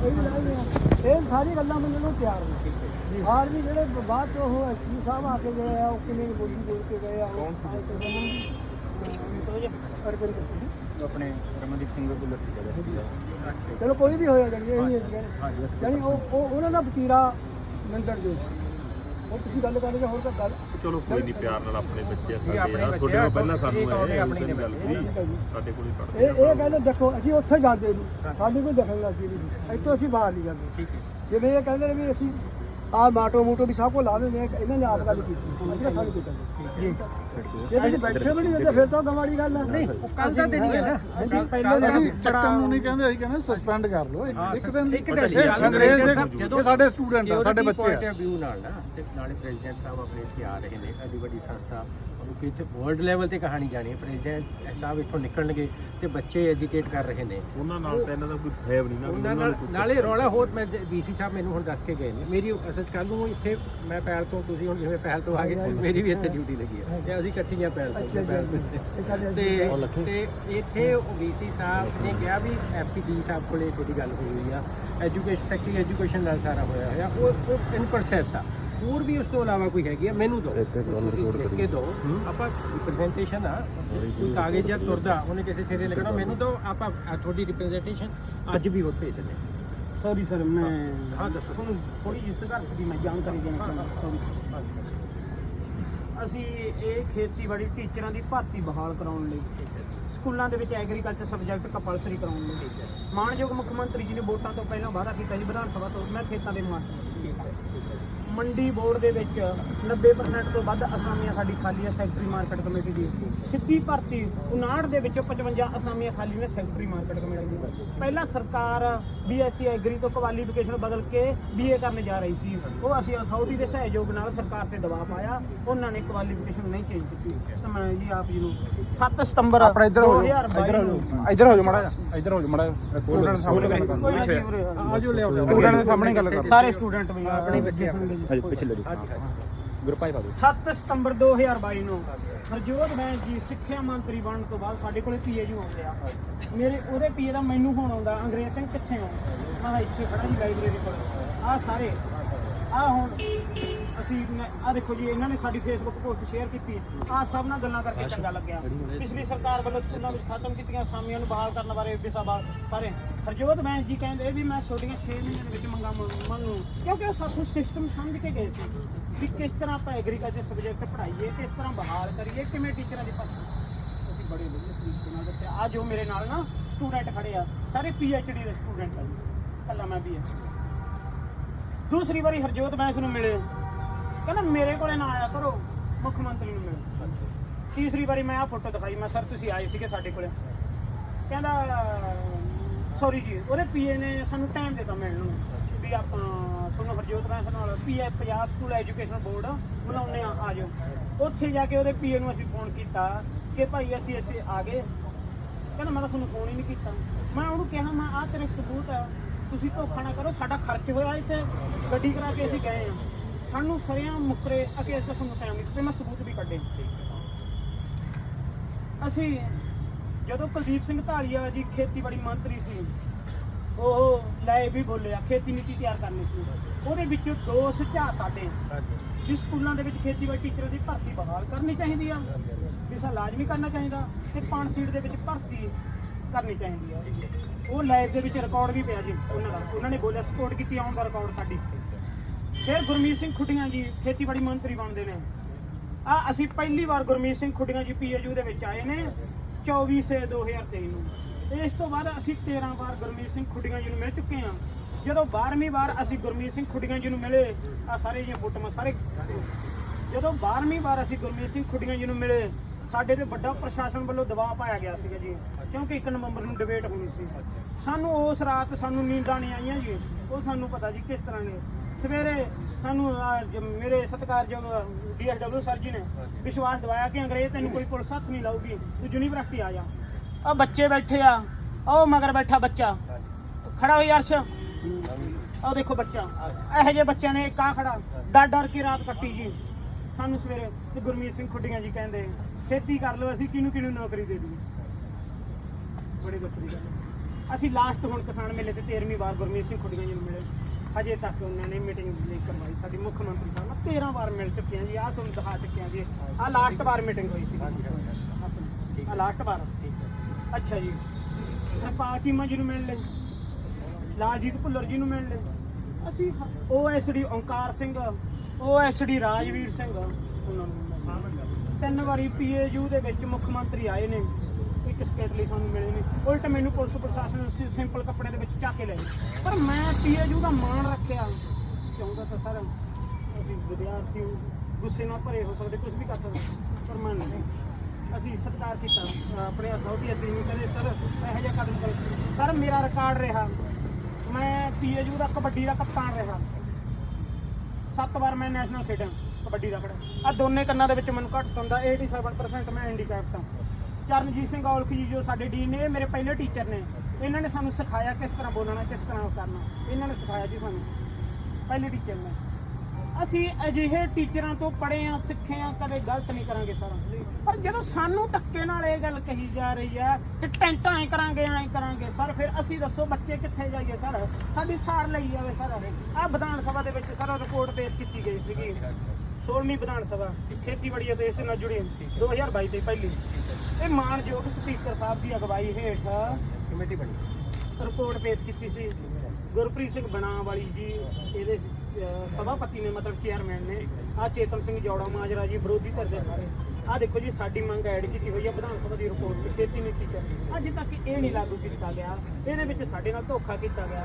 ਇਹ ਸਾਰੀ ਗੱਲਾਂ ਮੰਨਣ ਨੂੰ ਤਿਆਰ ਨੇ ਹਾਰ ਵੀ ਜਿਹੜੇ ਬਾਅਦ ਚ ਉਹ ਐਸਪੀ ਸਾਹਿਬ ਆ ਕੇ ਗਏ ਆ ਉਹ ਕਿਵੇਂ ਬੋਲੀ ਬੋਲ ਕੇ ਗਏ ਆ ਕੌਣ ਸੀ ਆਪਣੇ ਰਮਨਦੀਪ ਸਿੰਘ ਗੁੱਲਰ ਸੀ। ਚਲੋ ਕੋਈ ਵੀ ਹੋਇਆ ਜਾਣੀ ਇਹ ਨਹੀਂ ਜਾਨੀ ਉਹ ਉਹ ਉਹਨਾਂ ਦਾ ਵਤੀਰਾ ਨਿੰਦਰ ਜੋ ਸੀ। ਤੁਸੀਂ ਗੱਲ ਕਰਦੇ ਹੋਰ ਤਾਂ ਗੱਲ। ਚਲੋ ਕੋਈ ਨਹੀਂ ਪਿਆਰ ਨਾਲ ਆਪਣੇ ਬੱਚੇ ਆ ਸਾਡੇ ਆ ਤੁਹਾਡੇ ਤੋਂ ਪਹਿਲਾਂ ਸਾਨੂੰ ਇਹ ਆਪਣੀ ਨੇ ਗੱਲ ਜੀ। ਸਾਡੇ ਕੋਲ ਹੀ ਪੜਦੇ ਇਹ ਇਹ ਕਹਿੰਦੇ ਦੇਖੋ ਅਸੀਂ ਉੱਥੇ ਜਾਂਦੇ ਨਹੀਂ ਸਾਡੀ ਕੋਈ ਦਖਲ ਲੱਗੀ ਨਹੀਂ। ਇੱਥੋਂ ਅਸੀਂ ਬਾਹਰ ਨਹੀਂ ਜਾਂਦੇ। ਠੀਕ ਹੈ। ਜਿਵੇਂ ਇਹ ਕਹਿੰਦੇ ਨੇ ਵੀ ਅਸੀਂ ਆ ਮਾਟੋ ਮੋਟੋ ਵੀ ਸਭ ਕੋ ਲਾ ਦਿੰਦੇ ਆ ਇਹਨਾਂ ਨੇ ਆਪ ਗੱਲ ਕੀਤੀ। ਅਸੀਂ ਸਾਨੂੰ ਕੀਤਾ ਜੀ ਜੇ ਤੁਸੀਂ ਬੈਠੇ ਵੀ ਨਹੀਂ ਜਾਂਦੇ ਫਿਰ ਤਾਂ ਗਵਾੜੀ ਗੱਲ ਆ। ਨਹੀਂ ਕੱਲ ਦਾ ਦਿਨ ਹੀ ਹੈ ਨਾ। ਅਸੀਂ ਪਹਿਲਾਂ ਅਸੀਂ ਚੱਕਣ ਨੂੰ ਨਹੀਂ ਕਹਿੰਦੇ ਅਸੀਂ ਕਹਿੰਦੇ ਸਸਪੈਂਡ ਕਰ ਲਓ। ਇੱਕ ਦਿਨ ਇੱਕ ਦਿਨ ਅੰਗਰੇਜ਼ ਦੇ ਸਾਡੇ ਸਟੂਡੈਂਟ ਆ ਸਾਡੇ ਬੱਚੇ ਆ। ਵਿਊ ਨਾਲ ਨਾ ਤੇ ਨਾਲੇ ਪ੍ਰੈਜ਼ੀਡੈਂਟ ਸਾਹਿਬ ਆਪਣੇ ਇੱਥੇ ਆ ਰਹੇ ਨੇ ਐਡੀ ਵੱਡੀ ਸੰਸਥਾ। ਕਿਉਂਕਿ ਇੱਥੇ ਵਰਲਡ ਲੈਵਲ ਤੇ ਕਹਾਣੀ ਜਾਣੀ ਹੈ ਪ੍ਰੈਜ਼ੀਡੈਂਟ ਸਾਹਿਬ ਇੱਥੋਂ ਨਿਕਲਣਗੇ ਤੇ ਬੱਚੇ ਐਜੂਕੇਟ ਕਰ ਰਹੇ ਨੇ। ਉਹਨਾਂ ਨਾਲ ਤਾਂ ਇਹਨਾਂ ਦਾ ਕੋਈ ਫੈਬ ਨਹੀਂ ਨਾ ਉਹਨਾਂ ਨਾਲ ਨਾਲੇ ਰੌਲਾ ਹੋਰ ਮੈਂ ਬੀਸੀ ਸਾਹਿਬ ਮੈਨੂੰ ਹੁਣ ਦੱਸ ਕੇ ਗਏ ਨੇ। ਮੇਰੀ ਅਸਲ 'ਚ ਕੱਲ ਨੂੰ ਇੱਥੇ ਮੈਂ ਪਹਿਲ ਤੋਂ ਤੁਸੀਂ ਹੁਣ ਜਿਵੇਂ ਪਹਿਲ ਤੋਂ ਆ ਗਏ ਮੇਰੀ ਵੀ ਇੱਥੇ ਡਿਊਟੀ ਲੱਗੀ ਹੈ ਤੇ ਅਸੀਂ ਇਕੱਠੀਆਂ ਪਹਿਲ ਤੋਂ ਤੋਂ। ਤੇ ਇੱਥੇ ਉਹ ਵੀਸੀ ਸਾਹਿਬ ਨੇ ਕਿਹਾ ਵੀ ਐਫਪੀਡੀ ਸਾਹਿਬ ਕੋਲੇ ਤੁਹਾਡੀ ਗੱਲ ਹੋਈ ਹੋਈ ਆ ਐਜੂਕੇਸ਼ਨ ਸੈਕਟਰੀ ਐਜੂਕੇਸ਼ਨ ਨਾਲ ਸਾਰਾ ਹੋਇਆ ਹੋਇਆ ਉਹ ਇਨ ਪ੍ਰੋਸੈਸ ਆ। ਹੋਰ ਵੀ ਉਸ ਤੋਂ ਇਲਾਵਾ ਕੋਈ ਹੈਗੀ ਆ ਮੈਨੂੰ ਦੋ ਤੁਸੀਂ ਲਿਖ ਕੇ ਦੋ ਆਪਾਂ ਰਿਪਰੈਜ਼ੈਂਟੇਸ਼ਨ ਆ ਕੋਈ ਕਾਗਜ਼ ਜਾਂ ਤੁਰਦਾ ਉਹਨੇ ਕਿਸੇ ਸਿਰੇ ਲੱਗਣਾ ਮੈਨੂੰ ਦੋ ਆਪਾਂ ਤੁਹਾਡੀ ਰਿਪਰੈਜ਼ੈਂਟੇਸ਼ਨ ਅੱਜ ਵੀ ਹੋਰ ਭੇਜ ਦਿੰਦੇ। ਸੌਰੀ ਸਰ ਮੈਂ ਹਾਂ ਦੱਸੋ। ਤੁਹਾਨੂੰ ਥੋੜੀ ਜਿਹੀ ਸੰਘਰਸ਼ ਦੀ ਮੈਂ ਜਾਣਕਾਰੀ ਦੇਣਾ ਚਾਹੁੰਦਾ। ਸੌਰੀ ਅਸੀਂ ਇਹ ਖੇਤੀਬਾੜੀ ਟੀਚਰਾਂ ਦੀ ਭਰਤੀ ਬਹਾਲ ਕਰਾਉਣ ਲਈ ਸਕੂਲਾਂ ਦੇ ਵਿੱਚ ਐਗਰੀਕਲਚਰ ਸਬਜੈਕਟ ਕੰਪਲਸਰੀ ਕਰਾਉਣ ਲਈ ਮਾਨਯੋਗ ਮੁੱਖ ਮੰਤਰੀ ਜੀ ਨੇ ਵੋਟਾਂ ਤੋਂ ਪਹਿਲਾਂ ਵਾਅਦਾ ਕੀਤਾ ਸੀ ਵਿਧਾਨ ਸਭਾ ਤੋਂ ਮੈਂ ਖੇਤਾਂ ਦੇ ਮਾਸਟਰ ਮੰਡੀ ਬੋਰਡ ਦੇ ਵਿੱਚ 90% ਤੋਂ ਵੱਧ ਅਸਾਮੀਆਂ ਸਾਡੀ ਖਾਲੀ ਹੈ ਸੈਕਟਰੀ ਮਾਰਕੀਟ ਕਮੇਟੀ ਦੀ। ਸਿੱਧੀ ਭਰਤੀ 59 ਦੇ ਵਿੱਚੋਂ 55 ਅਸਾਮੀਆਂ ਖਾਲੀ ਨੇ ਸੈਕਟਰੀ ਮਾਰਕੀਟ ਕਮੇਟੀ ਦੀ। ਪਹਿਲਾਂ ਸਰਕਾਰ ਬੀਐਸਸੀ ਐਗਰੀ ਤੋਂ ਕੁਆਲੀਫਿਕੇਸ਼ਨ ਬਦਲ ਕੇ ਬੀਏ ਕਰਨ ਜਾ ਰਹੀ ਸੀ। ਉਹ ਅਸੀਂ ਅਥਾਰਟੀ ਦੇ ਸਹਿਯੋਗ ਨਾਲ ਸਰਕਾਰ ਤੇ ਦਬਾਅ ਪਾਇਆ। ਉਹਨਾਂ ਨੇ ਕੁਆਲੀਫਿਕੇਸ਼ਨ ਨਹੀਂ ਚੇਂਜ ਕੀਤੀ। ਤਾਂ ਮੈਂ ਜੀ ਆਪ ਜੀ ਨੂੰ 7 ਸਤੰਬਰ ਆਪਣਾ ਇੱਧਰ ਹੋ ਜਾਓ। 2022 ਇੱਧਰ ਹੋ ਜਾਓ। ਇੱਧਰ ਹੋ ਜਾਓ ਮੜਾ ਇੱਧਰ ਹੋ ਜਾਓ ਮੜਾ ਸਟੂਡੈਂਟ ਸਾਹਮਣੇ ਗੱਲ ਕਰ। ਆਜੋ ਲਿਆਓ ਸਟੂਡੈਂਟ ਦੇ ਸਾਹਮਣੇ ਗੱਲ ਕਰ। ਸਾਰੇ ਸਟੂਡੈਂਟ ਵੀ ਆਪਣੇ ਬੱਚੇ। ਹਾਂਜੀ ਪਿਛਲੇ ਜੀ ਗਰੁੱਪਾਂ ਹੀ। ਪਾ ਦਿਓ 7 ਸਤੰਬਰ 2022 ਨੂੰ ਹਰਜੋਤ ਬੈਂਸ ਜੀ ਸਿੱਖਿਆ ਮੰਤਰੀ ਬਣਨ ਤੋਂ ਬਾਅਦ ਸਾਡੇ ਕੋਲੇ ਪੀਏ ਜੀ ਆਉਂਦੇ ਆ। ਮੇਰੇ ਉਹਦੇ ਪੀਏ ਦਾ ਮੈਨੂੰ ਹੁਣ ਆਉਂਦਾ ਅੰਗਰੇਜ਼ ਸਿੰਘ ਕਿੱਥੇ ਆ ਮੈਂ ਇੱਥੇ ਖੜਾ ਜੀ ਲਾਇਬ੍ਰੇਰੀ ਕੋਲ। ਆ ਸਾਰੇ। ਆ ਹੁਣ ਅਸੀਂ ਆ ਦੇਖੋ ਜੀ ਇਹਨਾਂ ਨੇ ਸਾਡੀ ਫੇਸਬੁੱਕ ਪੋਸਟ ਸ਼ੇਅਰ ਕੀਤੀ। ਆ ਸਭ ਨਾਲ ਗੱਲਾਂ ਕਰਕੇ ਚੰਗਾ ਲੱਗਿਆ। ਪਿਛਲੀ ਸਰਕਾਰ ਵੱਲੋਂ ਸਕੂਲਾਂ ਵਿੱਚ ਖਤਮ ਕੀਤੀਆਂ ਅਸਾਮੀਆਂ ਨੂੰ ਬਹਾਲ ਕਰਨ ਬਾਰੇ ਵਿਸਾਬਾ ਬਾਰੇ। ਹਰਜੋਤ ਬੈਂਸ ਜੀ ਕਹਿੰਦੇ ਵੀ ਮੈਂ ਛੋਟੀਆਂ 6 ਮਹੀਨੇ ਦੇ ਵਿੱਚ ਮੰਗਾ ਮੰਨ ਕਿਉਂਕਿ ਉਹ ਸਾਥੋਂ ਸਿਸਟਮ ਸਮਝ ਕੇ ਗਏ ਸੀ ਵੀ ਕਿਸ ਤਰ੍ਹਾਂ ਆਪਾਂ ਐਗਰੀਕਲਚਰ ਸਬਜੈਕਟ ਪੜ੍ਹਾਈਏ ਕਿਸ ਤਰ੍ਹਾਂ ਬਹਾਲ ਕਰੀਏ ਕਿਵੇਂ ਟੀਚਰਾਂ ਦੀ ਭਰਤੀ ਅਸੀਂ ਬੜੇ ਵਧੀਆ ਤਰੀਕੇ ਨਾਲ ਦੱਸਿਆ। ਆ ਜੋ ਮੇਰੇ ਨਾਲ ਨਾ ਸਟੂਡੈਂਟ ਖੜੇ ਆ। ਸਾਰੇ ਡੀ ਦੇ ਸਟੂਡੈਂਟ ਆ ਜੀ। ਕੱਲਾ ਮੈਂ ਵੀ ਦੂਸਰੀ ਵਾਰੀ ਹਰਜੋਤ ਬੈਂਸ ਨੂੰ ਮਿਲੇ। ਕਹਿੰਦਾ, ਮੇਰੇ ਕੋਲੇ ਨਾ ਆਇਆ ਕਰੋ, ਮੁੱਖ ਮੰਤਰੀ ਨੂੰ ਮਿਲੋ। ਤੀਸਰੀ ਵਾਰੀ ਮੈਂ ਆ ਫੋਟੋ ਦਿਖਾਈ, ਮੈਂ ਸਰ, ਤੁਸੀਂ ਆਏ ਸੀਗੇ ਸਾਡੇ ਕੋਲੇ। ਕਹਿੰਦਾ ਸੌਰੀ ਜੀ, ਉਹਦੇ ਪੀਏ ਨੇ ਸਾਨੂੰ ਟਾਈਮ ਦਿੱਤਾ ਮਿਲਣ ਨੂੰ ਵੀ ਆਪਾਂ ਤੁਹਾਨੂੰ ਹਰਜੋਤ ਬੈਂਸ ਨਾਲ PA Punjab school education board ਬੁਲਾਉਂਦੇ ਆ ਆ ਜਾਓ। ਉੱਥੇ ਜਾ ਕੇ ਉਹਦੇ ਪੀਏ ਨੂੰ ਅਸੀਂ ਫੋਨ ਕੀਤਾ ਕਿ ਭਾਈ, ਅਸੀਂ ਅਸੀਂ ਆ ਗਏ। ਕਹਿੰਦਾ, ਮੈਂ ਤਾਂ ਤੁਹਾਨੂੰ ਫੋਨ ਹੀ ਨਹੀਂ ਕੀਤਾ। ਮੈਂ ਉਹਨੂੰ ਕਿਹਾ, ਮੈਂ ਆਹ ਤੇਰੇ ਸਬੂਤ ਆ। ਤੁਸੀਂ ਧੋਖਾ ਨਾ ਕਰੋ ਸਾਡਾ ਖਰਚ ਹੋਇਆ ਇੱਥੇ। ਗੱਡੀ ਕਰਾ ਕੇ ਅਸੀਂ ਗਏ ਆ ਸਾਨੂੰ ਸਰਿਆਂ ਮੁਕਰੇ ਅਕੇ ਅਸੀਂ ਤੁਹਾਨੂੰ ਟਾਈਮ ਨਹੀਂ ਦਿੱਤੇ ਮੈਂ ਸਬੂਤ ਵੀ ਕੱਢੇ ਅਸੀਂ ਜਦੋਂ ਕੁਲਦੀਪ ਸਿੰਘ ਢਾਲੀਆ ਜੀ ਖੇਤੀਬਾੜੀ ਮੰਤਰੀ ਸੀ ਉਹ ਲੈ ਵੀ ਬੋਲਿਆ ਖੇਤੀ ਨੀਤੀ ਤਿਆਰ ਕਰਨੀ ਸੀ। ਉਹਦੇ ਵਿੱਚੋਂ ਦੋ ਸੁਝਾਅ ਸਾਡੇ ਵੀ ਸਕੂਲਾਂ ਦੇ ਵਿੱਚ ਖੇਤੀਬਾੜੀ ਟੀਚਰਾਂ ਦੀ ਭਰਤੀ ਬਹਾਲ ਕਰਨੀ ਚਾਹੀਦੀ ਆ। ਵਿਸਾ ਲਾਜ਼ਮੀ ਕਰਨਾ ਚਾਹੀਦਾ ਤੇ ਪਾਣ ਸੀਟ ਦੇ ਵਿੱਚ ਭਰਤੀ ਕਰਨੀ ਚਾਹੀਦੀ ਆ। ਉਹ ਲਾਈਵ ਦੇ ਵਿੱਚ ਰਿਕਾਰਡ ਵੀ ਪਿਆ ਜੀ, ਉਹਨਾਂ ਦਾ। ਉਹਨਾਂ ਨੇ ਬੋਲਿਆ ਸਪੋਰਟ ਕੀਤੀ ਆਉਣ ਦਾ ਰਿਕਾਰਡ ਸਾਡੀ। ਫਿਰ ਗੁਰਮੀਤ ਸਿੰਘ ਖੁੱਡੀਆਂ ਜੀ ਖੇਤੀਬਾੜੀ ਮੰਤਰੀ ਬਣਦੇ ਨੇ। ਆ ਅਸੀਂ ਪਹਿਲੀ ਵਾਰ ਗੁਰਮੀਤ ਸਿੰਘ ਖੁੱਡੀਆਂ ਜੀ ਪੀਏਯੂ ਦੇ ਵਿੱਚ ਆਏ ਨੇ 24 ਸੇ 2023 ਨੂੰ। ਇਸ ਤੋਂ ਬਾਅਦ ਅਸੀਂ 13 ਵਾਰ ਗੁਰਮੀਤ ਸਿੰਘ ਖੁੱਡੀਆਂ ਜੀ ਨੂੰ ਮਿਲ ਚੁੱਕੇ ਹਾਂ। ਜਦੋਂ 12ਵੀਂ ਵਾਰ ਅਸੀਂ ਗੁਰਮੀਤ ਸਿੰਘ ਖੁੱਡੀਆਂ ਜੀ ਨੂੰ ਮਿਲੇ, ਆ ਸਾਰੇ ਜੀ ਫੋਟੋਆਂ ਸਾਰੇ ਜਦੋਂ 12ਵੀਂ ਵਾਰ ਅਸੀਂ ਗੁਰਮੀਤ ਸਿੰਘ ਖੁੱਡੀਆਂ ਜੀ ਨੂੰ ਮਿਲੇ, ਸਾਡੇ ਤੇ ਵੱਡਾ ਪ੍ਰਸ਼ਾਸਨ ਵੱਲੋਂ ਦਬਾਅ ਪਾਇਆ ਗਿਆ ਸੀਗਾ ਜੀ। ਕਿਉਂਕਿ 1 ਨਵੰਬਰ ਨੂੰ ਡਿਬੇਟ ਹੋਣੀ ਸੀ। ਸਾਨੂੰ ਉਸ ਰਾਤ ਸਾਨੂੰ ਨੀਂਦਾਂ ਨਹੀਂ ਆਈਆਂ ਜੀ। ਉਹ ਸਾਨੂੰ ਪਤਾ ਜੀ ਕਿਸ ਤਰ੍ਹਾਂ ਨੇ। ਸਵੇਰੇ ਸਾਨੂੰ ਆਹ ਜ- ਮੇਰੇ ਸਤਿਕਾਰਯੋਗ ਡੀਐਸਡਬਲਯੂ ਸਰ ਜੀ ਨੇ ਵਿਸ਼ਵਾਸ ਦਿਵਾਇਆ ਕਿ ਅੰਗਰੇਜ਼ ਤੈਨੂੰ ਕੋਈ ਪੁਲਿਸ ਹੱਥ ਨਹੀਂ ਲਾਊਗੀ ਤੂੰ ਯੂਨੀਵਰਸਿਟੀ ਆ ਜਾ। ਆ ਬੱਚੇ ਬੈਠੇ ਆ ਉਹ ਮਗਰ ਬੈਠਾ ਬੱਚਾ। ਖੜਾ ਹੋਈ ਅਰਸ਼। ਉਹ ਦੇਖੋ ਬੱਚਾ। ਇਹੋ ਜਿਹੇ ਬੱਚਿਆਂ ਨੇ ਕਾ ਖੜਾ। ਡਰ ਡਰ ਕੇ ਰਾਤ ਕੱਟੀ ਜੀ। ਸਾਨੂੰ ਸਵੇਰੇ ਤੇ ਗੁਰਮੀਤ ਸਿੰਘ ਖੁੱਡੀਆਂ ਜੀ ਕਹਿੰਦੇ ਖੇਤੀ ਕਰ ਲਓ ਅਸੀਂ ਕਿਹਨੂੰ ਕਿਹਨੂੰ ਨੌਕਰੀ ਦੇ ਦਈਏ। ਬੜੀ ਬੱਚੀ ਗੱਲ ਹੈ। ਅਸੀਂ ਲਾਸਟ ਹੁਣ ਕਿਸਾਨ ਮੇਲੇ ਤੇ 13ਵੀਂ ਵਾਰ ਗੁਰਮੀਤ ਸਿੰਘ ਖੁੱਡੀਆਂ ਜੀ ਨੂੰ ਮਿਲੇ। ਹਜੇ ਤੱਕ ਉਹਨਾਂ ਨੇ ਮੀਟਿੰਗ ਨਹੀਂ ਕਰਵਾਈ। ਸਾਡੀ ਮੁੱਖ ਮੰਤਰੀ ਸਾਹਿਬ ਨਾਲ 13 ਵਾਰ ਮਿਲ ਚੁੱਕੇ ਹਾਂ ਜੀ। ਆਹ ਤੁਹਾਨੂੰ ਦਿਖਾ ਚੁੱਕੇ ਹਾਂ ਜੀ। ਆਹ ਲਾਸਟ ਵਾਰ ਮੀਟਿੰਗ ਹੋਈ ਸੀ। ਆਹ ਲਾਸਟ ਵਾਰ। ਅੱਛਾ ਜੀ। ਹਰਪਾਲ ਚੀਮਾ ਜੀ ਨੂੰ ਮਿਲ ਲੈ ਲਾਲਜੀਤ ਭੁੱਲਰ ਜੀ ਨੂੰ ਮਿਲ ਲੈ ਅਸੀਂ ਓਐਸਡੀ ਓਂਕਾਰ ਸਿੰਘ ਓਐਸਡੀ ਰਾਜਵੀਰ ਸਿੰਘ ਉਹਨਾਂ ਨੂੰ ਮਿਲੇ। ਤਿੰਨ ਵਾਰੀ ਪੀਏਯੂ ਦੇ ਵਿੱਚ ਮੁੱਖ ਮੰਤਰੀ ਆਏ ਨੇ। ਇੱਕ ਸਟੇਟ ਲਈ ਸਾਨੂੰ ਮਿਲੇ ਨਹੀਂ ਉਲਟ ਮੈਨੂੰ ਪੁਲਿਸ ਪ੍ਰਸ਼ਾਸਨ ਸਿੰਪਲ ਕੱਪੜੇ ਦੇ ਵਿੱਚ ਚੱਕ ਕੇ ਲੈ ਗਏ। ਪਰ ਮੈਂ ਪੀਏਯੂ ਦਾ ਮਾਣ ਰੱਖਿਆ। ਚਾਹੁੰਦਾ ਤਾਂ ਸਰ, ਅਸੀਂ ਵਿਦਿਆਰਥੀ ਗੁੱਸੇ ਨਾਲ ਭਰੇ ਹੋ ਸਕਦੇ ਕੁਝ ਵੀ ਕਰ ਸਕਦੇ। ਪਰ ਮੈਂ ਨਹੀਂ। ਅਸੀਂ ਸਤਿਕਾਰ ਕੀਤਾ। ਅਹ ਆਪਣੇ ਅਥਾਰਟੀ ਅਸੀਂ ਨਹੀਂ ਕਦੇ, ਸਰ, ਇਹੋ ਜਿਹਾ ਕਦਮ ਕਰ ਸਰ, ਮੇਰਾ ਰਿਕਾਰਡ ਰਿਹਾ। ਮੈਂ ਪੀਏਯੂ ਦਾ ਕਬੱਡੀ ਦਾ ਕਪਤਾਨ ਰਿਹਾ। ਸੱਤ ਵਾਰ ਮੈਂ ਨੈਸ਼ਨਲ ਖੇਡਾਂ ਕਬੱਡੀ ਦਾ ਖੜਾ ਆ ਦੋਨੇ ਕੰਨਾਂ ਦੇ ਵਿੱਚ ਮੈਨੂੰ ਘੱਟ ਸੁਣਦਾ। 87% ਮੈਂ ਹੈਂਡੀਕੈਪਟ ਹਾਂ ਚਰਨਜੀਤ ਸਿੰਘ ਔਲਖ ਜੀ ਜੋ ਸਾਡੇ ਡੀਨ ਨੇ, ਇਹ ਮੇਰੇ ਪਹਿਲੇ ਟੀਚਰ ਨੇ। ਇਹਨਾਂ ਨੇ ਸਾਨੂੰ ਸਿਖਾਇਆ ਕਿਸ ਤਰ੍ਹਾਂ ਬੋਲਣਾ, ਕਿਸ ਤਰ੍ਹਾਂ ਕਰਨਾ। ਇਹਨਾਂ ਨੇ ਸਿਖਾਇਆ ਜੀ ਸਾਨੂੰ। ਪਹਿਲੇ ਟੀਚਰ ਨੇ। ਅਸੀਂ ਅਜਿਹੇ ਟੀਚਰਾਂ ਤੋਂ ਪੜ੍ਹੇ ਆ ਸਿੱਖੇ ਆ ਕਦੇ ਗਲਤ ਨਹੀਂ ਕਰਾਂਗੇ ਸਰ। ਪਰ ਜਦੋਂ ਸਾਨੂੰ ਧੱਕੇ ਨਾਲ ਇਹ ਗੱਲ ਕਹੀ ਜਾ ਰਹੀ ਹੈ ਕਿ ਟੈਂਟਾਂ ਐ ਕਰਾਂਗੇ ਐ ਕਰਾਂਗੇ, ਸਰ, ਫਿਰ ਅਸੀਂ ਦੱਸੋ ਬੱਚੇ ਕਿੱਥੇ ਜਾਈਏ, ਸਰ? ਸਾਡੀ ਸਾਰ ਲਈ ਜਾਵੇ, ਸਰ। ਆ ਵਿਧਾਨ ਸਭਾ ਦੇ ਵਿੱਚ, ਸਰ ਰਿਪੋਰਟ ਪੇਸ਼ ਕੀਤੀ ਗਈ ਸੀਗੀ। 16ਵੀਂ ਵਿਧਾਨ ਸਭਾ, ਖੇਤੀਬਾੜੀ ਅਤੇ ਇਸ ਨਾਲ ਜੁੜੀ। 2022 ਤੇ ਪਹਿਲੀ। ਇਹ ਮਾਨਯੋਗ ਸਪੀਕਰ ਸਾਹਿਬ ਦੀ ਅਗਵਾਈ ਹੇਠ ਕਮੇਟੀ ਬਣੀ। ਰਿਪੋਰਟ ਪੇਸ਼ ਕੀਤੀ ਸੀ। ਗੁਰਪ੍ਰੀਤ ਸਿੰਘ ਬਣਾ ਵਾਲੀ ਜੀ ਇਹਦੇ ਸਭਾਪਤੀ ਨੇ ਮਤਲਬ ਚੇਅਰਮੈਨ ਨੇ ਆ ਚੇਤਨ ਸਿੰਘ ਜੌੜਾ ਮਾਜਰਾ ਜੀ ਵਿਰੋਧੀ ਧਿਰ ਦੇ ਸਾਰੇ। ਆ ਦੇਖੋ ਜੀ ਸਾਡੀ ਮੰਗ ਐਡ ਕੀਤੀ ਹੋਈ ਹੈ ਵਿਧਾਨ ਸਭਾ ਦੀ ਰਿਪੋਰਟ ਵਿੱਚ ਖੇਤੀ ਨੀਤੀ ਚ ਅੱਜ ਤੱਕ ਇਹ ਨਹੀਂ ਲਾਗੂ ਕੀਤਾ ਗਿਆ। ਇਹਦੇ ਵਿੱਚ ਸਾਡੇ ਨਾਲ ਧੋਖਾ ਕੀਤਾ ਗਿਆ।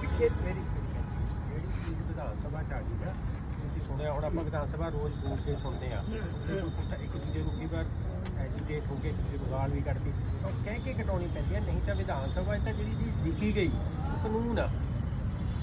ਕਿ ਖੇਤ ਮੇਰੀ ਜਿਹੜੀ ਚੀਜ਼ ਵਿਧਾਨ ਸਭਾ ਚ ਆ ਗਈ ਨਾ ਤੁਸੀਂ ਸੁਣਿਆ ਹੁਣ ਆਪਾਂ ਵਿਧਾਨ ਸਭਾ ਰੋਜ਼ ਬੋਲ ਕੇ ਸੁਣਦੇ ਆ ਇੱਕ ਦੂਜੇ ਨੂੰ ਕਈ ਵਾਰ ਐਜੀਟੇਟ ਹੋ ਕੇ ਬਗਾਲ ਵੀ ਕੱਢਦੀ ਤਾਂ ਕਹਿ ਕੇ ਕਟਾਉਣੀ ਪੈਂਦੀ ਹੈ ਨਹੀਂ ਤਾਂ ਵਿਧਾਨ ਸਭਾ ਤਾਂ ਜਿਹੜੀ ਚੀਜ਼ ਲਿਖੀ ਗਈ, ਉਹ ਕਾਨੂੰਨ ਆ।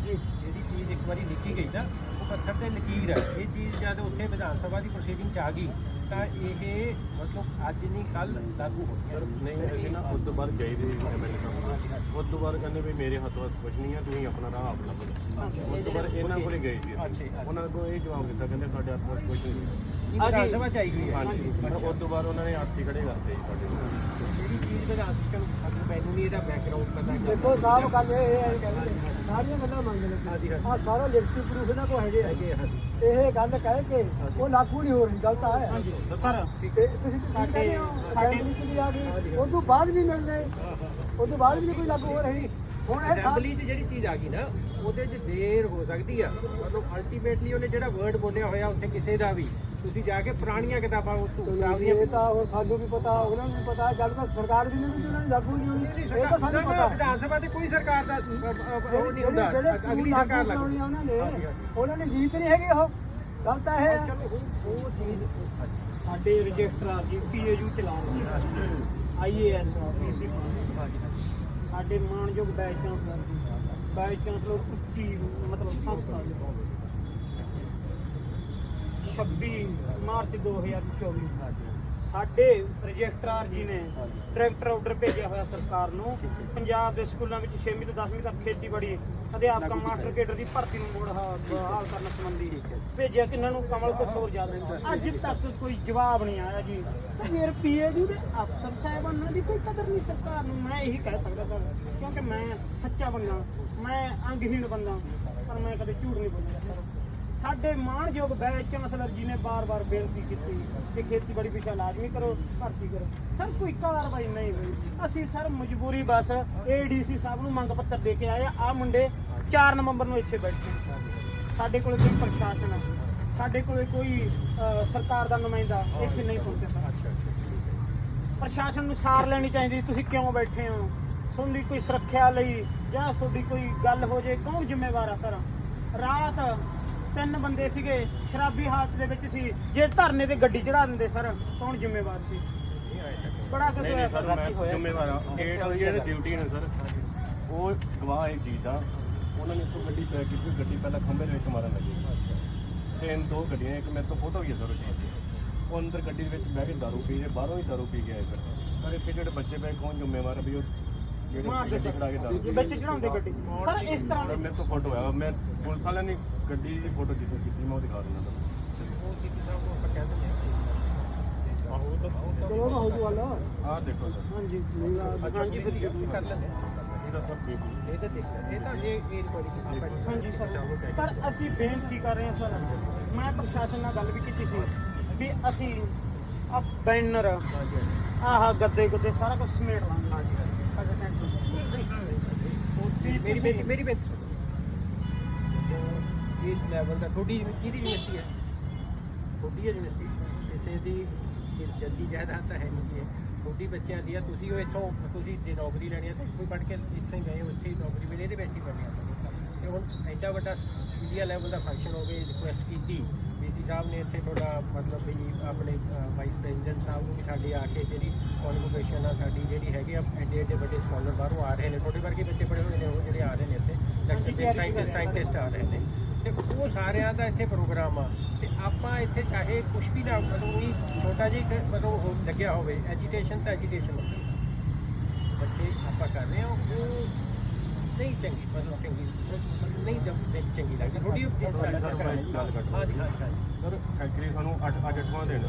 ਜੀ ਜਿਹੜੀ ਚੀਜ਼ ਇੱਕ ਵਾਰੀ ਲਿਖੀ ਗਈ ਨਾ, ਉਹ ਪੱਥਰ ਤੇ ਲਕੀਰ ਆ। ਇਹ ਚੀਜ਼ ਜਦ ਉੱਥੇ ਵਿਧਾਨ ਸਭਾ ਦੀ ਪ੍ਰੋਸੀਡਿੰਗ ਚ ਆ ਗਈ ਤਾਂ ਇਹ ਮਤਲਬ ਅੱਜ ਨਹੀਂ ਕੱਲ ਲਾਗੂ ਹੋ ਸਰ ਨਹੀਂ ਅਸੀਂ ਨਾ ਉਸ ਤੋਂ ਬਾਅਦ ਗਏ ਸੀ ਐਮਐਲਏ ਸਾਹਿਬ ਉਸ ਤੋਂ ਬਾਅਦ ਕਹਿੰਦੇ ਵੀ ਮੇਰੇ ਹੱਥ ਵਸ ਕੁਝ ਨਹੀਂ ਹੈ ਤੁਸੀਂ ਆਪਣਾ ਰਾਹ ਆਪ ਲੱਭੋ ਉਸ ਤੋਂ ਬਾਅਦ ਇਹਨਾਂ ਕੋਲੇ ਗਏ ਸੀ ਅਸੀਂ। ਉਹਨਾਂ ਕੋਲ ਇਹ ਜਵਾਬ ਦਿੱਤਾ ਕਹਿੰਦੇ ਸਾਡੇ ਹੱਥ ਵਸ ਕੁਝ ਨਹੀਂ ਹੈ ਇਹ ਵਿਧਾਨ ਸਭਾ ਚ ਆਈ ਹੋਈ ਹੈ। ਹਾਂਜੀ ਉਸ ਤੋਂ ਬਾਅਦ ਉਹਨਾਂ ਨੇ ਆਰਤੀ ਖੜੇ ਕਰਤੇ ਜੀ ਸਾਡੇ ਨਾਲ। ਜਿਹੜੀ ਚੀਜ਼ ਵਿਧਾਨ ਚਲੋ ਅਗਰ ਮੈਨੂੰ ਨਹੀਂ ਇਹਦਾ ਬੈਕਗ੍ਰਾਉਂਡ ਪਤਾ ਕਿ ਦੇਖੋ ਸਾਹਿਬ ਗੱਲ ਇਹ ਹੈ ਕਹਿੰਦੇ ਸਾਰੀਆਂ ਗੱਲਾਂ ਮੰਗ ਹਾਂਜੀ, ਲੈਂਦੇ ਹਾਂਜੀ। ਆ ਸਾਰਾ ਲਿਖਤੀ ਪ੍ਰੂਫ ਇਹਨਾਂ ਕੋਲ ਹੈਗੇ ਹੈਗੇ। ਇਹ ਗੱਲ ਕਹਿ ਕੇ ਉਹ ਲਾਗੂ ਨਹੀਂ ਹੋ ਰਹੀ ਗਲਤ ਆ। ਹੈ ਸਰ ਤੇ ਤੁਸੀਂ ਸਾਡੇ- ਸਾਡੇ ਸਾਡੇ- ਅਸੈਂਬਲੀ ਚ ਵੀ ਆ ਗਈ ਉਸ ਤੋਂ ਬਾਅਦ ਵੀ ਮਿਲਦੇ। ਉਸ ਤੋਂ ਬਾਅਦ ਵੀ ਕੋਈ ਲਾਗੂ ਹੋ ਰਹੀ। ਹੁਣ ਅਸੈਂਬਲੀ 'ਚ ਜਿਹੜੀ ਚੀਜ਼ ਆ ਗਈ ਨਾ ਉਹਦੇ 'ਚ ਦੇਰ ਹੋ ਸਕਦੀ ਆ। ਮਤਲਬ ਅਲਟੀਮੇਟਲੀ ਉਹਨੇ ਜਿਹੜਾ ਵਰਡ ਬੋਲਿਆ ਹੋਇਆ ਉੱਥੇ ਕਿਸੇ ਦਾ ਵੀ ਤੁਸੀਂ ਜਾ ਕੇ ਪੁਰਾਣੀਆਂ ਕਿਤਾਬਾਂ ਉਹ ਤੋਂ ਸਾਹਿਬ ਦੀਆਂ ਇਹ ਤਾਂ ਹੁਣ ਸਾਨੂੰ ਵੀ ਪਤਾ ਉਹਨਾਂ ਨੂੰ ਵੀ ਪਤਾ। ਜਦ ਤੱਕ ਸਰਕਾਰ ਵੀ ਨਹੀਂ ਉਹਨਾਂ ਨੂੰ ਲਾਗੂ ਨਹੀਂ ਹੋਣੀ। ਇਹ ਤਾਂ ਸਾਨੂੰ ਪਤਾ। ਵਿਧਾਨ ਸਭਾ ਤੇ ਕੋਈ ਸਰਕਾਰ ਦਾ ਉਹ ਨਹੀਂ ਹੁੰਦਾ। ਅਗਲੀ ਸਰਕਾਰ ਲਾਉਣੀ ਆ ਉਹਨਾਂ ਨੇ ਉਹਨਾਂ ਨੇ ਜੀਤ ਨਹੀਂ ਹੈਗੀ ਉਹ। ਗੱਲ ਤਾਂ ਇਹ ਹੈ ਉਹ ਚੀਜ਼ ਸਾਡੇ ਰਜਿਸਟਰਾਰ ਜੀ ਪੀਏਯੂ ਚਲਾ ਰਹੇ ਆ। ਆਈਏਐਸ ਪੀਸੀ ਸਾਡੇ ਮਾਨਯੋਗ ਬੈਚ ਚਾਂਸਲਰ ਬੈਚ ਚਾਂਸਲਰ ਉੱਚੀ ਮਤਲਬ ਸੰਸਥਾ ਦੇ 26 ਮਾਰਚ 2024 ਸਾਡੇ ਰਜਿਸਟਰਾਰ ਜੀ ਨੇ ਡਾਇਰੈਕਟਰ ਆਰਡਰ ਭੇਜਿਆ ਹੋਇਆ ਸਰਕਾਰ ਨੂੰ। ਪੰਜਾਬ ਦੇ ਸਕੂਲਾਂ ਵਿੱਚ 6ਵੀਂ ਤੋਂ 10ਵੀਂ ਤੱਕ ਖੇਤੀਬਾੜੀ ਅਧਿਆਪਕਾਂ ਮਾਸਟਰ ਕੇਡਰ ਦੀ ਭਰਤੀ ਨੂੰ ਮੋੜ ਹਾ- ਬਹਾਲ ਕਰਨ ਸੰਬੰਧੀ ਭੇਜਿਆ ਕਿ ਇਹਨਾਂ ਨੂੰ ਕਮਲ ਕਸੂਰ ਯਾਦ ਅੱਜ ਤੱਕ ਕੋਈ ਜਵਾਬ ਨਹੀਂ ਆਇਆ ਜੀ। ਤੇ ਫਿਰ ਪੀਏਯੂ ਦੇ ਅਫਸਰ ਸਾਹਿਬਾਨਾਂ ਦੀ ਕੋਈ ਕਦਰ ਨਹੀਂ ਸਰਕਾਰ ਨੂੰ? ਮੈਂ ਇਹੀ ਕਹਿ ਸਕਦਾ ਸਰ ਕਿਉਂਕਿ ਮੈਂ ਸੱਚਾ ਬੰਦਾ ਮੈਂ ਅੰਗਹੀਣ ਬੰਦਾ ਪਰ ਮੈਂ ਕਦੇ ਝੂਠ ਨਹੀਂ ਬੋਲਦਾ। ਸਾਡੇ ਮਾਣਯੋਗ ਬੈਚ ਚਾਂਸਲਰ ਜੀ ਨੇ ਬਾਰ-ਬਾਰ ਬੇਨਤੀ ਕੀਤੀ ਕਿ ਖੇਤੀਬਾੜੀ ਵਿਸ਼ਾ ਲਾਜ਼ਮੀ ਕਰੋ ਭਰਤੀ ਕਰੋ। ਸਰ ਕੋਈ ਕਾਰਵਾਈ ਨਹੀਂ ਹੋਈ। ਅਸੀਂ ਸਰ ਮਜਬੂਰੀ ਬਸ ਏਡੀਸੀ ਸਾਹਿਬ ਨੂੰ ਮੰਗ ਪੱਤਰ ਦੇ ਕੇ ਆਏ ਆ। ਆਹ ਮੁੰਡੇ 4 ਨਵੰਬਰ ਨੂੰ ਇੱਥੇ ਬੈਠੇ ਸਾਡੇ ਕੋਲ ਕੋਈ ਪ੍ਰਸ਼ਾਸਨ ਸਾਡੇ ਕੋਲ ਕੋਈ ਅਹ, ਸਰਕਾਰ ਦਾ ਨੁਮਾਇੰਦਾ ਇੱਥੇ ਨਹੀਂ ਪਹੁੰਚਿਆ ਸਰ। ਪ੍ਰਸ਼ਾਸਨ ਨੂੰ ਸਾਰ ਲੈਣੀ ਚਾਹੀਦੀ। ਤੁਸੀਂ ਕਿਉਂ ਬੈਠੇ ਹੋ? ਤੁਹਾਡੀ ਕੋਈ ਸੁਰੱਖਿਆ ਲਈ ਜਾਂ ਤੁਹਾਡੀ ਕੋਈ ਗੱਲ ਹੋ ਜੇ ਕੌਣ ਜ਼ਿੰਮੇਵਾਰ ਆ ਸਰ? ਰਾਤ ਤਿੰਨ ਬੰਦੇ ਸੀਗੇ ਸ਼ਰਾਬੀ ਹਾਲਤ ਦੇ ਵਿੱਚ ਸੀ। ਜੇ ਧਰਨੇ ਤੇ ਗੱਡੀ ਚੜਾ ਦਿੰਦੇ ਸਰ ਕੌਣ ਜ਼ਿੰਮੇਵਾਰ ਸੀ? ਬੜਾ ਕੁਝ ਨਹੀਂ ਹੋਇਆ ਨਹੀਂ ਸਰ ਮੈਂ ਜ਼ਿੰਮੇਵਾਰ ਹਾਂ। ਗੇਟ ਵਾਲੀ ਜਿਹੜੇ ਡਿਊਟੀ ਨੇ ਸਰ ਉਹ ਗਵਾਹ ਇਹ ਚੀਜ਼ ਦਾ ਉਹਨਾਂ ਨੇ ਇੱਥੋਂ ਗੱਡੀ ਪੈਕ ਕੀਤੀ ਗੱਡੀ ਪਹਿਲਾਂ ਖੰਭੇ ਦੇ ਵਿੱਚ ਮਾਰਨ ਲੱਗੀ। ਤਿੰਨ ਦੋ ਗੱਡੀਆਂ ਇੱਕ ਮੇਰੇ ਤੋਂ ਫੋਟੋ ਵੀ ਹੈ ਸਰ ਉਹ ਅੰਦਰ ਗੱਡੀ ਦੇ ਵਿੱਚ ਬਹਿ ਕੇ ਦਾਰੂ ਪੀ ਰਹੇ ਬਾਹਰੋਂ ਹੀ ਦਾਰੂ ਪੀ ਕੇ ਆਏ ਸਰ। ਸਰ ਇੱਥੇ ਜਿਹੜੇ ਬੱਚੇ ਪਏ ਕੌਣ ਜ਼ਿੰਮੇਵਾਰ ਵੀ ਉਹ ਜਿਹੜੇ ਮਾਰਦੇ ਗੱਡੀ ਖੜਾ ਕੇ ਦਾਰੂ ਪੀ ਵਿੱਚ ਚੜਾਉਂਦੇ ਗੱਡੀ। ਸਰ ਇਸ ਤਰ੍ਹਾਂ ਸਰ ਮੇਰੇ ਤੋਂ ਫੋਟੋ ਆਇਆ ਮੈਂ ਪੁਲਿਸ ਵਾਲਿਆਂ ਨੇ ਗੱਡੀ ਦੀ ਫੋਟੋ ਜਿੱਥੇ ਕੀਤੀ ਮੈਂ ਉਹ ਦਿਖਾ ਦਿੰਦਾ ਤੁਹਾਨੂੰ। ਉਹ ਸੀਪੀ ਸਾਹਿਬ ਨੂੰ ਆਪਾਂ ਕਹਿ ਦਿੰਦੇ ਆ ਚਲੋ ਨਾ ਹੋ ਜੂ ਵਾਲਾ ਆਹ ਦੇਖੋ ਸਰ ਹਾਂਜੀ। ਹਾਂਜੀ ਫਿਰ ਕਰ ਲੈਂਦੇ ਦਾ ਸਰ ਬੇਬੀ ਇਹ ਤਾਂ ਦੇਖ ਲਿਆ ਇਹ ਤਾਂ ਇਹ ਇਹ ਬੜੀ ਆਪਾਂ ਹਾਂਜੀ ਸਰ। ਪਰ ਅਸੀਂ ਬੇਨਤੀ ਕਰ ਰਹੇ ਹਾਂ ਸਰ। ਮੈਂ ਪ੍ਰਸ਼ਾਸਨ ਨਾਲ ਗੱਲ ਵੀ ਕੀਤੀ ਸੀ ਵੀ ਅਸੀਂ ਆ ਬੈਨਰ ਆਹ ਗੱਦੇ ਗੁੱਦੇ ਸਾਰਾ ਕੁਝ ਸਮੇਟ ਲਾਂਗੇ। ਮੇਰੀ ਬੇਟੀ ਮੇਰੀ ਬੇਟੀ। ਇਸ ਲੈਵਲ ਦਾ ਥੋੜੀ ਕਿਹਦੀ ਯੂਨੀਵਰਸਿਟੀ ਹੈ? ਥੋੜੀ ਯੂਨੀਵਰਸਿਟੀ? ਕਿਸੇ ਦੀ ਕਿ ਜਲਦੀ ਜਾਇਦਾਦ ਤਾਂ ਹੈ ਨਹੀਂ ਹੈ ਥੋੜੀ ਬੱਚਿਆਂ ਦੀ ਆ, ਤੁਸੀਂ ਉਹ ਇੱਥੋਂ, ਤੁਸੀਂ ਜੇ ਨੌਕਰੀ ਲੈਣੀ ਹੈ ਤਾਂ ਕੋਈ ਪੜ੍ਹ ਕੇ ਇੱਥੇ ਗਏ ਹੋ, ਇੱਥੇ ਹੀ ਨੌਕਰੀ ਮਿਲੇ ਇਹਦੇ ਵਿੱਚ ਹੀ ਕਰਨੀ ਆ ਤੇ ਹੁਣ ਐਡਾ ਵੱਡਾ ਇੰਡੀਆ ਲੈਵਲ ਦਾ ਫੰਕਸ਼ਨ ਹੋ ਗਿਆ ਰਿਕੁਐਸਟ ਕੀਤੀ ਬੀਸੀ ਸਾਹਿਬ ਨੇ ਇੱਥੇ ਤੁਹਾਡਾ ਮਤਲਬ ਵੀ ਆਪਣੇ ਵਾਈਸ ਪ੍ਰੈਜ਼ੀਡੈਂਟ ਸਾਹਿਬ ਨੂੰ ਵੀ ਸਾਡੇ ਆ ਕੇ ਜਿਹੜੀ ਕਨਵੋਕੇਸ਼ਨ ਆ ਸਾਡੀ ਜਿਹੜੀ ਹੈਗੀ ਆ ਐਡੇ ਐਡੇ ਵੱਡੇ ਸਕਾਲਰ ਬਾਹਰੋਂ ਆ ਰਹੇ ਨੇ। ਤੁਹਾਡੇ ਵਰਗੇ ਬੱਚੇ ਪੜ੍ਹੇ ਹੋਏ ਨੇ ਉਹ ਜਿਹੜੇ ਆ ਰਹੇ ਨੇ ਇੱਥੇ ਲੈਕਚਰ ਦੇ ਸਾਇੰਟਿਸਟ ਸਾਇੰਟਿਸਟ ਆ ਰਹੇ ਨੇ। ਤੇ ਉਹ ਸਾਰਿਆਂ ਦਾ ਇੱਥੇ ਪ੍ਰੋਗਰਾਮ ਆ। ਤੇ ਆਪਾਂ ਇੱਥੇ ਚਾਹੇ ਕੁਝ ਵੀ ਨਾ ਮਤਲਬ ਵੀ ਛੋਟਾ ਜਿਹਾ ਮਤਲਬ ਉਹ ਲੱਗਿਆ ਹੋਵੇ ਐਜੀਟੇਸ਼ਨ ਤਾਂ ਐਜੀਟੇਸ਼ਨ ਹੁੰਦੀ ਬੱਚੇ ਆਪਾਂ ਕਰ ਰਹੇ ਹਾਂ ਉਹ ਨਹੀਂ ਚੰਗੀ ਮਤਲਬ ਨਹੀਂ ਚੰਗੀ ਲੱਗਦੀ। ਥੋੜੀ ਗੱਲ ਕਰ ਹਾਂ ਜੀ ਹਾਂ ਜੀ, ਹਾਂ ਜੀ ਸਰ ਐਕਚੁਅਲੀ ਸਾਨੂੰ 8 ਅੱਜ 8ਵਾਂ ਦਿਨ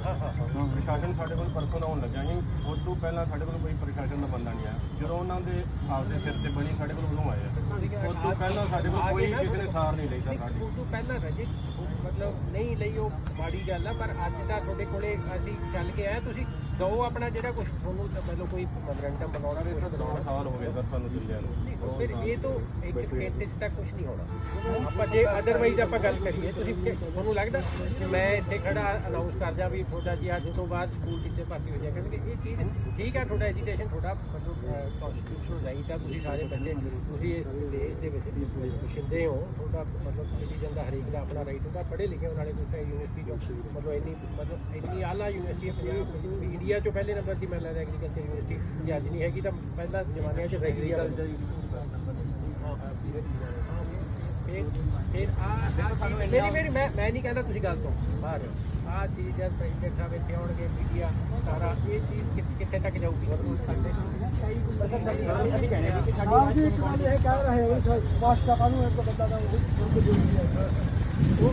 ਪ੍ਰਸ਼ਾਸਨ ਸਾਡੇ ਕੋਲ ਪਰਸੋਂ ਆਉਣ ਲੱਗਿਆ ਨਹੀਂ ਉਸ ਤੋਂ ਪਹਿਲਾਂ ਸਾਡੇ ਕੋਲ ਕੋਈ ਪ੍ਰਸ਼ਾਸਨ ਦਾ ਬੰਦਾ ਨਹੀਂ ਆਇਆ। ਜਦੋਂ ਉਹਨਾਂ ਦੇ ਆਪਦੇ ਸਿਰ ਤੇ ਬਣੀ ਸਾਡੇ ਕੋਲ ਉਦੋਂ ਆਏ ਆ। ਉਸ ਤੋਂ ਪਹਿਲਾਂ ਸਾਡੇ ਕੋਲ ਕੋਈ ਕਿਸੇ ਨੇ ਸਾਰ ਨਹੀਂ ਲਈ ਸਰ ਸਾਡੀ। ਉਹ ਤੋਂ ਪਹਿਲਾਂ ਰਜੇ ਮਤਲਬ ਨਹੀਂ ਲਈ ਉਹ ਮਾੜੀ ਗੱਲ ਆ ਪਰ ਅੱਜ ਤਾਂ ਤੁਹਾਡੇ ਕੋਲੇ ਅਸੀਂ ਚੱਲ ਕੇ ਆਏ ਤੁਸੀਂ ਦੋ ਆਪਣਾ ਜਿਹੜਾ ਕੁਝ ਤੁਹਾਨੂੰ ਮਤਲਬ ਕੋਈ ਮੈਮੋਰੈਂਡਮ ਬਣਾਉਣਾ ਵੀ ਸਰ 9 ਸਾਲ ਹੋ ਗਏ ਸਰ ਸਾਨੂੰ ਨਹੀਂ, ਨੂੰ ਫਿਰ ਇਹ ਤੋਂ ਇੱਕ ਸਕਿੰਟ 'ਚ ਤਾਂ ਕੁਝ ਨਹੀਂ ਹੋਣਾ। ਆਪਾਂ ਜੇ ਅਦਰਵਾਈਜ਼ ਆਪਾਂ ਗੱਲ ਕਰੀਏ ਤੁਸੀਂ ਤੁਹਾਨੂੰ ਲੱਗਦਾ ਮੈਂ ਇੱਥੇ ਖੜਾ ਅਨਾਉਂਸ ਕਰ ਜਾ ਵੀ ਤੁਹਾਡਾ ਜੀ ਅੱਜ ਤੋਂ ਬਾਅਦ ਸਕੂਲ ਟੀਚਰ ਭਰਤੀ ਹੋ ਜਾਇਆ ਕਰਨਗੇ ਇਹ ਚੀਜ਼ ਠੀਕ ਹੈ ਤੁਹਾਡਾ ਐਜੂਕੇਸ਼ਨ ਤੁਹਾਡਾ ਮਤਲਬ ਕਨਸਟੀਟਿਊਸ਼ਨਲ ਰਾਈਟ ਆ ਤੁਸੀਂ ਸਾਰੇ ਬੱਚੇ ਤੁਸੀਂ ਇਸ ਦੇਸ਼ ਦੇ ਵਿੱਚ ਵਸਿੰਦੇ ਹੋ। ਤੁਹਾਡਾ ਮਤਲਬ ਸਿਟੀਜ਼ਨ ਦਾ ਹਰੇਕ ਦਾ ਆਪਣਾ ਰਾਈਟ ਹੁੰਦਾ ਪੜ੍ਹੇ ਲਿਖੇ ਹੋਣ ਵਾਲੇ ਕੋਈ ਯੂਨੀਵਰਸਿਟੀ ਚੋਂ ਮਤਲਬ ਇੰਨੀ ਮਤਲਬ ਇੰਨੀ ਆਲਾ ਯੂਨੀਵਰਸਿਟੀ ਹੈ ਪੰਜਾਬ ਇੰਡੀਆ ਚੋਂ ਪਹਿਲੇ ਨੰਬਰ ਦੀ ਮੈਨੂੰ ਲੱਗਦਾ ਐਗਰੀਕਲਚਰ ਯੂਨੀਵਰਸਿਟੀ ਜੇ ਅੱਜ ਨਹੀਂ ਹੈਗੀ ਤਾਂ ਪਹਿਲਾਂ ਜ਼ਮਾਨਿਆਂ 'ਚ ਰਹੀ ਆ। ਫਿਰ ਫਿਰ ਆ ਮੇਰੀ ਮੇਰੀ ਮੈਂ ਮੈਂ ਨਹੀਂ ਕਹਿੰਦਾ ਤੁਸੀਂ ਗੱਲ ਤੋਂ ਬਾਹਰ ਆ ਚੀਜ਼ ਜਦ ਪ੍ਰੈਜ਼ੀਡੈਂਟ ਸਾਹਿਬ ਇੱਥੇ ਆਉਣਗੇ ਮੀਡੀਆ ਸਾਰਾ ਇਹ ਚੀਜ਼ ਕਿੱਥੇ- ਕਿੱਥੇ ਤੱਕ ਜਾਊਗੀ? ਅਸੀਂ ਕਹਿੰਦੇ ਹਾਂ ਕਿ ਸਾਡੀ ਆਪ ਜੀ ਇੱਕ ਗੱਲ ਇਹ ਕਹਿ ਰਹੇ ਹੋ ਸਪਸ਼ਟ ਕਾਨੂੰਨ ਬੰਦਾ ਦਾ ਉਹ ਉਹ